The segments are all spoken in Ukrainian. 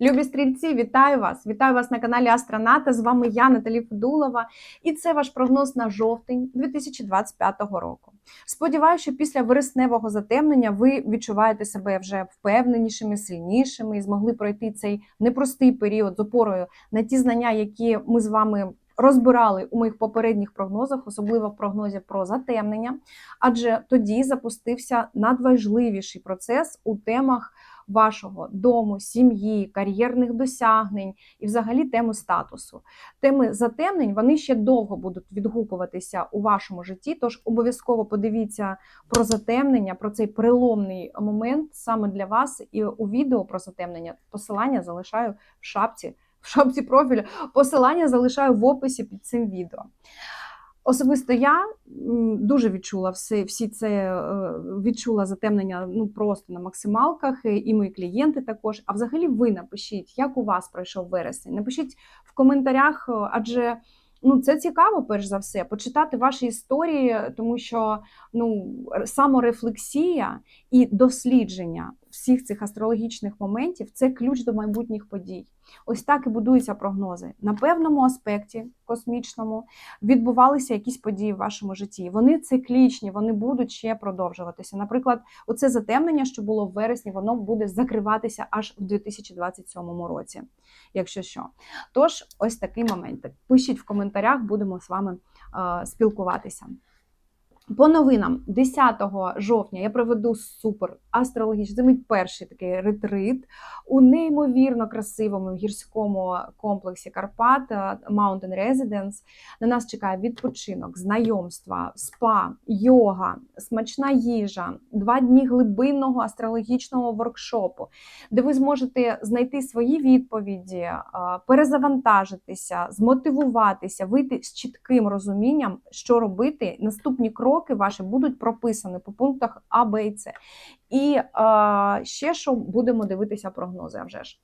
Любі стрільці, вітаю вас! Вітаю вас на каналі Астроната. З вами я, Наталі Федулова, і це ваш прогноз на жовтень 2025 року. Сподіваюся, що після вересневого затемнення ви відчуваєте себе вже впевненішими, сильнішими і змогли пройти цей непростий період з опорою на ті знання, які ми з вами. Розбирали у моїх попередніх прогнозах, особливо в прогнозі про затемнення, адже тоді запустився надважливіший процес у темах вашого дому, сім'ї, кар'єрних досягнень і, взагалі, тему статусу. Теми затемнень вони ще довго будуть відгукуватися у вашому житті. Тож обов'язково подивіться про затемнення, про цей переломний момент саме для вас. І у відео про затемнення посилання залишаю в шапці. В шапці профілю посилання залишаю в описі під цим відео. Особисто я дуже відчула все, всі це е, відчула затемнення ну просто на максималках, і мої клієнти також. А взагалі, ви напишіть, як у вас пройшов вересень. Напишіть в коментарях, е, адже ну це цікаво, перш за все, почитати ваші історії, тому що ну саморефлексія і дослідження всіх цих астрологічних моментів це ключ до майбутніх подій. Ось так і будуються прогнози. На певному аспекті космічному відбувалися якісь події в вашому житті. Вони циклічні, вони будуть ще продовжуватися. Наприклад, оце затемнення, що було в вересні, воно буде закриватися аж в 2027 році, якщо що. Тож, ось такий момент. Пишіть в коментарях, будемо з вами е спілкуватися. По новинам, 10 жовтня я проведу супер астрологічний, це мій перший такий ретрит у неймовірно красивому гірському комплексі Карпат Mountain Residence. На нас чекає відпочинок, знайомства, спа, йога, смачна їжа, два дні глибинного астрологічного воркшопу, де ви зможете знайти свої відповіді, перезавантажитися, змотивуватися, вийти з чітким розумінням, що робити. Наступні кроки кроки ваші будуть прописані по пунктах А, Б і С. І е, ще що будемо дивитися прогнози. а вже ж.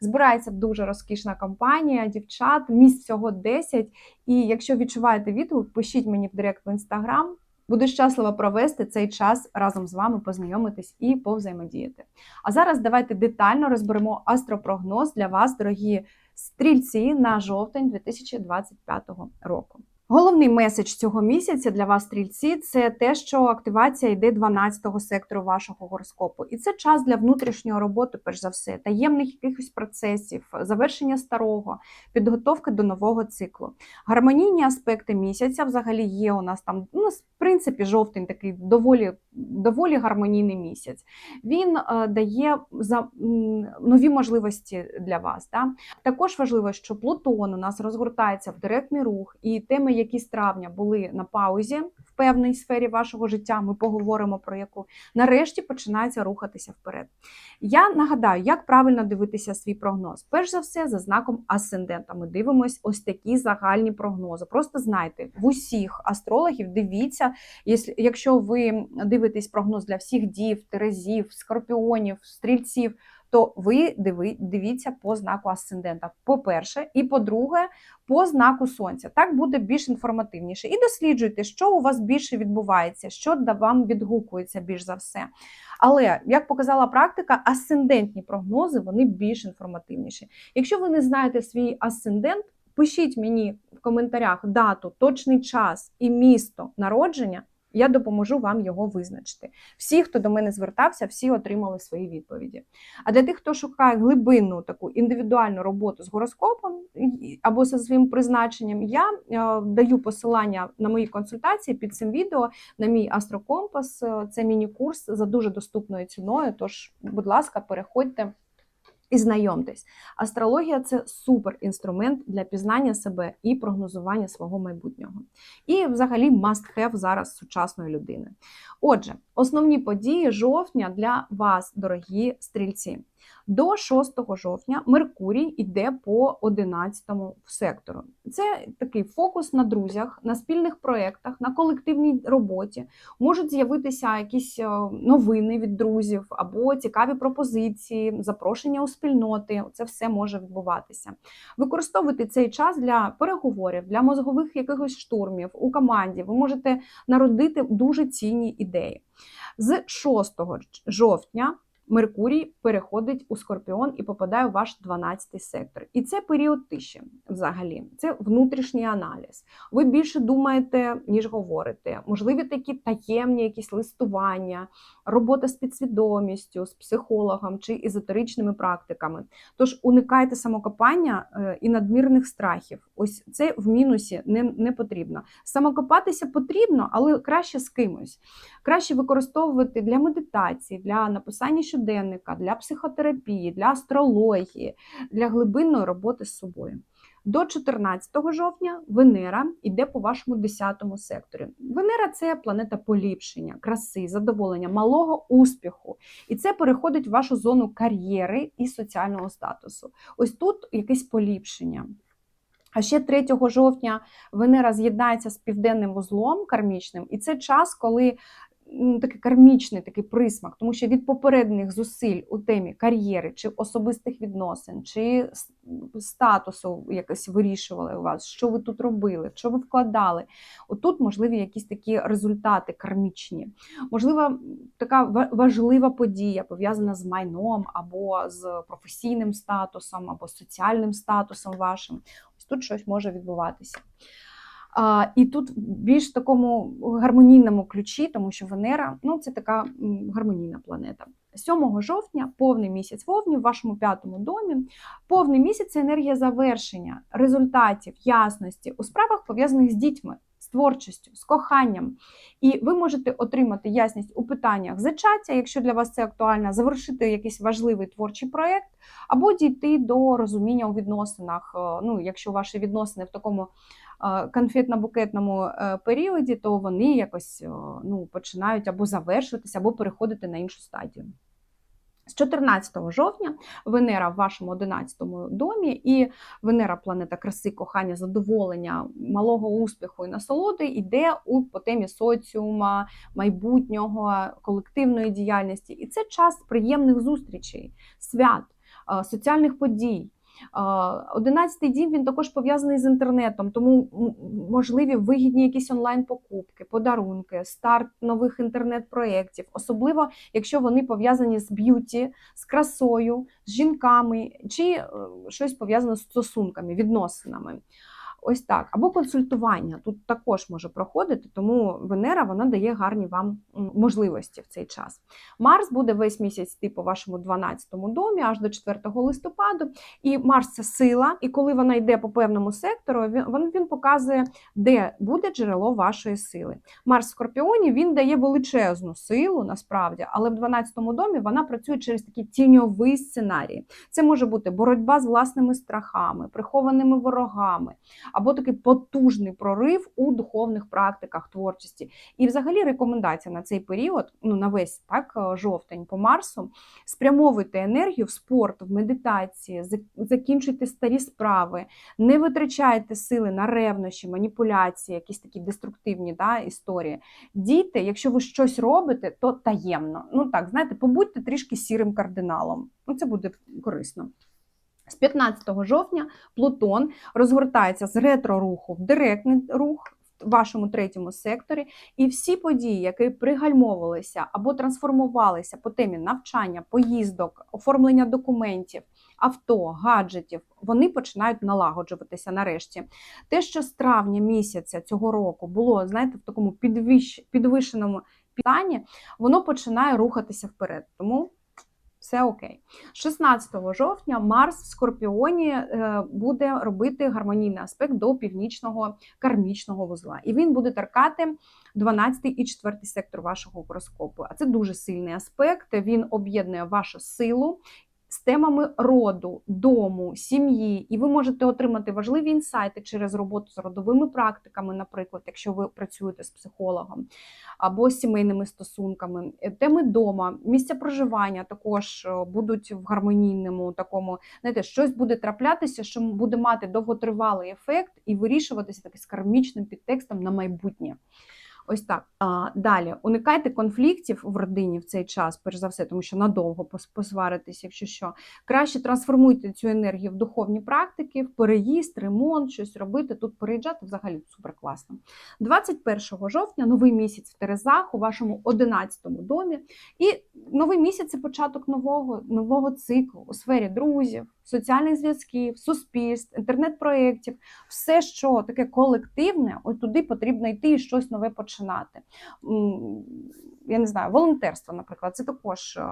Збирається дуже розкішна компанія, дівчат, місць всього 10. І якщо відчуваєте відгук, пишіть мені в директ в інстаграм. Буду щаслива провести цей час разом з вами, познайомитись і повзаємодіяти. А зараз давайте детально розберемо астропрогноз для вас, дорогі стрільці, на жовтень 2025 року. Головний меседж цього місяця для вас, стрільці, це те, що активація йде 12-го сектору вашого гороскопу. І це час для внутрішньої роботи, перш за все, таємних якихось процесів, завершення старого, підготовки до нового циклу. Гармонійні аспекти місяця взагалі є у нас там. У нас, в принципі, жовтень такий доволі доволі гармонійний місяць. Він е, дає за нові можливості для вас. Да? Також важливо, що Плутон у нас розгортається в директний рух, і теми, які з травня були на паузі в певній сфері вашого життя, ми поговоримо про яку нарешті починається рухатися вперед. Я нагадаю, як правильно дивитися свій прогноз. Перш за все, за знаком асцендента. Ми дивимося ось такі загальні прогнози. Просто знайте, в усіх астрологів дивіться, якщо ви дивитесь прогноз для всіх дів, терезів, скорпіонів, стрільців то ви дивіться по знаку асцендента. По-перше, і по-друге, по знаку сонця. Так буде більш інформативніше. І досліджуйте, що у вас більше відбувається, що вам відгукується більш за все. Але, як показала практика, асцендентні прогнози вони більш інформативніші. Якщо ви не знаєте свій асцендент, пишіть мені в коментарях дату, точний час і місто народження я допоможу вам його визначити. Всі, хто до мене звертався, всі отримали свої відповіді. А для тих, хто шукає глибинну таку індивідуальну роботу з гороскопом або зі своїм призначенням, я е, даю посилання на мої консультації під цим відео на мій астрокомпас. Е, це міні-курс за дуже доступною ціною. Тож, будь ласка, переходьте. І знайомтесь, астрологія це супер інструмент для пізнання себе і прогнозування свого майбутнього. І, взагалі, must have зараз сучасної людини. Отже, основні події жовтня для вас, дорогі стрільці. До 6 жовтня Меркурій йде по 11 сектору. Це такий фокус на друзях, на спільних проєктах, на колективній роботі. Можуть з'явитися якісь е, новини від друзів або цікаві пропозиції, запрошення у спільноти. Це все може відбуватися. Використовуйте цей час для переговорів, для мозгових якихось штурмів у команді. Ви можете народити дуже цінні ідеї. З 6 жовтня Меркурій переходить у Скорпіон і попадає у ваш 12-й сектор. І це період тиші взагалі. Це внутрішній аналіз. Ви більше думаєте, ніж говорите. Можливі такі таємні якісь листування, робота з підсвідомістю, з психологом чи езотеричними практиками. Тож уникайте самокопання е, і надмірних страхів. Ось це в мінусі не, не потрібно. Самокопатися потрібно, але краще з кимось. Краще використовувати для медитації, для написання щоденника, для психотерапії, для астрології, для глибинної роботи з собою. До 14 жовтня Венера йде по вашому 10 секторі. Венера це планета поліпшення, краси, задоволення, малого успіху. І це переходить в вашу зону кар'єри і соціального статусу. Ось тут якесь поліпшення. А ще 3 жовтня Венера з'єднається з південним вузлом кармічним, і це час, коли ну, такий кармічний такий присмак, тому що від попередніх зусиль у темі кар'єри чи особистих відносин, чи статусу якось вирішували у вас, що ви тут робили, що ви вкладали. Отут можливі якісь такі результати кармічні. Можливо, така важлива подія пов'язана з майном або з професійним статусом, або соціальним статусом вашим. Ось тут щось може відбуватися. А, І тут більш такому гармонійному ключі, тому що Венера ну, це така гармонійна планета. 7 жовтня повний місяць вовні в вашому п'ятому домі. Повний місяць це енергія завершення, результатів, ясності у справах пов'язаних з дітьми, творчістю, з коханням. І ви можете отримати ясність у питаннях зачаття, якщо для вас це актуально, завершити якийсь важливий творчий проєкт, або дійти до розуміння у відносинах. Е, ну, Якщо ваші відносини в такому конфетно-букетному е, періоді, то вони якось ну, починають або завершуватися, або переходити на іншу стадію. З 14 жовтня Венера в вашому 11 домі, і Венера планета краси, кохання, задоволення, малого успіху і насолоди йде у по темі соціума, майбутнього, колективної діяльності. І це час приємних зустрічей, свят, соціальних подій. Одинадцятий дім він також пов'язаний з інтернетом, тому можливі вигідні якісь онлайн-покупки, подарунки, старт нових інтернет-проєктів, особливо якщо вони пов'язані з б'юті, з красою, з жінками чи е, щось пов'язане з стосунками, відносинами. Ось так. Або консультування тут також може проходити, тому Венера вона дає гарні вам можливості в цей час. Марс буде весь місяць йти по вашому 12-му домі, аж до 4 листопаду. І Марс це сила, і коли вона йде по певному сектору, він, він показує, де буде джерело вашої сили. Марс в Скорпіоні він дає величезну силу, насправді, але в 12-му домі вона працює через такий тіньовий сценарій. Це може бути боротьба з власними страхами, прихованими ворогами або такий потужний прорив у духовних практиках творчості. І, взагалі, рекомендація на цей період, ну на весь так е, жовтень по Марсу, спрямовуйте енергію в спорт, в медитації, закінчуйте старі справи, не витрачайте сили на ревнощі, маніпуляції, якісь такі деструктивні да, історії. Діти, якщо ви щось робите, то таємно. Ну так, знаєте, побудьте трішки сірим кардиналом. Ну, це буде корисно. З 15 жовтня Плутон розгортається з ретро-руху в директний рух. В вашому третьому секторі, і всі події, які пригальмовувалися або трансформувалися по темі навчання, поїздок, оформлення документів, авто, гаджетів, вони починають налагоджуватися нарешті. Те, що з травня місяця цього року було, знаєте, в такому підвищ, підвищеному питанні, воно починає рухатися вперед. Тому все окей. 16 жовтня Марс в Скорпіоні е, буде робити гармонійний аспект до північного кармічного вузла. І він буде торкати 12 і 4 сектор вашого гороскопу. А це дуже сильний аспект. Він об'єднує вашу силу з темами роду, дому, сім'ї, і ви можете отримати важливі інсайти через роботу з родовими практиками, наприклад, якщо ви працюєте з психологом або з сімейними стосунками. Е, теми дома, місця проживання також е, будуть в гармонійному такому, знаєте, щось буде траплятися, що буде мати довготривалий ефект і вирішуватися таки з кармічним підтекстом на майбутнє. Ось так. А, далі уникайте конфліктів в родині в цей час, перш за все, тому що надовго пос- посваритись, якщо що. Краще трансформуйте цю енергію в духовні практики, в переїзд, ремонт, щось робити. Тут переїжджати взагалі супер класно. 21 жовтня новий місяць в Терезах у вашому 11-му домі. І новий місяць це початок нового, нового циклу у сфері друзів, соціальних зв'язків, суспільств, інтернет-проєктів, все, що таке колективне, от туди потрібно йти і щось нове починати. Я не знаю, волонтерство, наприклад, це також е,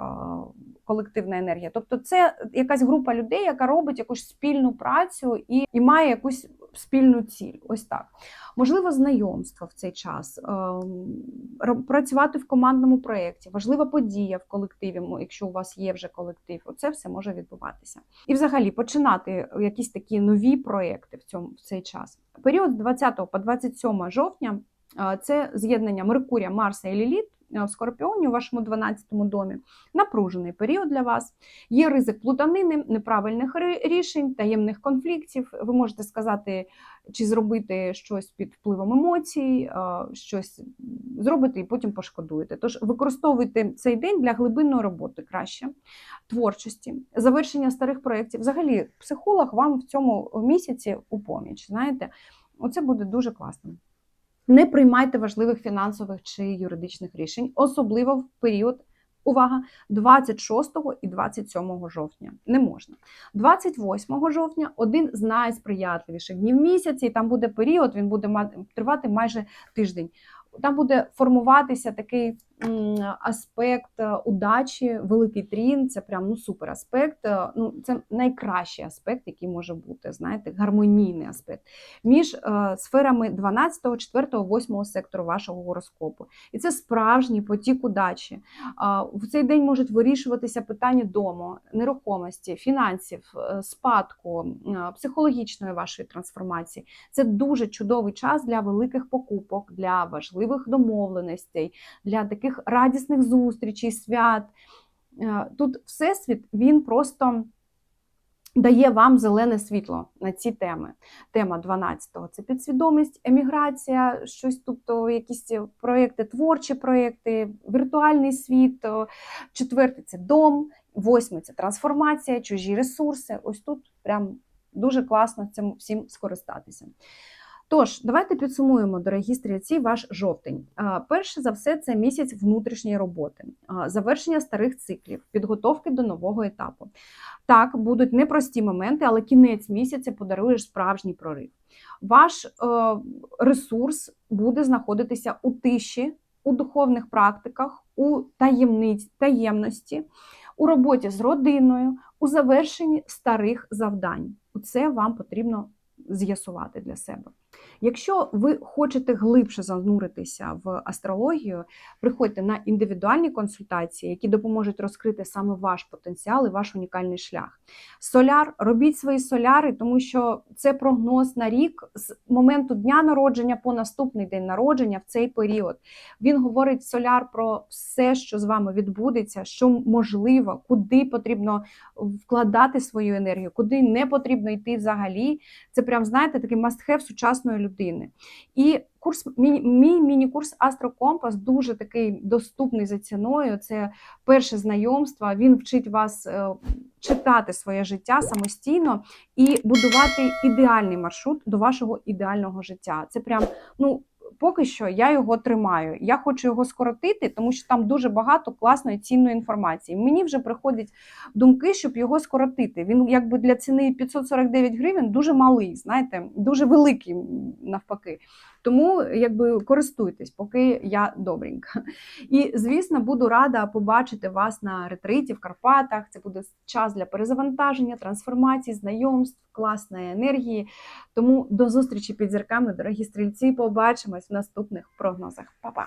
колективна енергія. Тобто, це якась група людей, яка робить якусь спільну працю і, і має якусь спільну ціль. Ось так. Можливо, знайомство в цей час, ем, працювати в командному проєкті, важлива подія в колективі, якщо у вас є вже колектив. Оце все може відбуватися. І взагалі починати якісь такі нові проєкти в цьому в цей час. Період з 20 по 27 жовтня е, це з'єднання Меркурія, Марса і Ліліт в Скорпіоні у вашому 12-му домі. Напружений період для вас. Є ризик плутанини, неправильних рішень, таємних конфліктів. Ви можете сказати, чи зробити щось під впливом емоцій, е, щось зробити і потім пошкодуєте. Тож використовуйте цей день для глибинної роботи краще, творчості, завершення старих проєктів. Взагалі, психолог вам в цьому місяці у поміч. Знаєте, оце буде дуже класно. Не приймайте важливих фінансових чи юридичних рішень, особливо в період. Увага, 26 і 27 жовтня не можна. 28 жовтня один з найсприятливіших днів місяця, і там буде період, він буде тривати майже тиждень. Там буде формуватися такий аспект е, удачі, великий трін. Це прям ну супер аспект. е, Ну це найкращий аспект, який може бути. Знаєте, гармонійний аспект між е, сферами 12, 4, 8 сектору вашого гороскопу. І це справжній потік удачі. В цей день можуть вирішуватися питання дому, нерухомості, фінансів, спадку, психологічної вашої трансформації. Це дуже чудовий час для великих покупок, для важливих домовленостей, для таких радісних зустрічей, свят. Е, Тут всесвіт він просто дає вам зелене світло на ці теми. Тема 12-го – це підсвідомість, еміграція, щось, тобто якісь проекти, творчі проекти, віртуальний світ. Четвертий це дом, восьмий це трансформація, чужі ресурси. Ось тут прям дуже класно цим всім скористатися. Тож, давайте підсумуємо, дорогі стрільці, ваш жовтень. Перше за все, це місяць внутрішньої роботи, завершення старих циклів, підготовки до нового етапу. Так, будуть непрості моменти, але кінець місяця подарує справжній прорив. Ваш е, ресурс буде знаходитися у тиші, у духовних практиках, у таємниць, таємності, у роботі з родиною, у завершенні старих завдань. Це вам потрібно з'ясувати для себе. Якщо ви хочете глибше зануритися в астрологію, приходьте на індивідуальні консультації, які допоможуть розкрити саме ваш потенціал і ваш унікальний шлях. Соляр, робіть свої соляри, тому що це прогноз на рік з моменту дня народження по наступний день народження в цей період. Він говорить соляр про все, що з вами відбудеться, що можливо, куди потрібно вкладати свою енергію, куди не потрібно йти взагалі. Це прям, знаєте, такий must-have сучасної людини. І курс, мій, мій міні-курс Астрокомпас дуже такий доступний за ціною. Це перше знайомство. Він вчить вас е, читати своє життя самостійно і будувати ідеальний маршрут до вашого ідеального життя. Це прям, ну. Поки що я його тримаю. Я хочу його скоротити, тому що там дуже багато класної цінної інформації. Мені вже приходять думки, щоб його скоротити. Він якби для ціни 549 гривень дуже малий, знаєте, дуже великий навпаки. Тому якби користуйтесь, поки я добренька. І звісно, буду рада побачити вас на ретриті в Карпатах. Це буде час для перезавантаження, трансформації, знайомств, класної енергії. Тому до зустрічі під зірками, дорогі стрільці. Побачимось в наступних прогнозах. Па-па!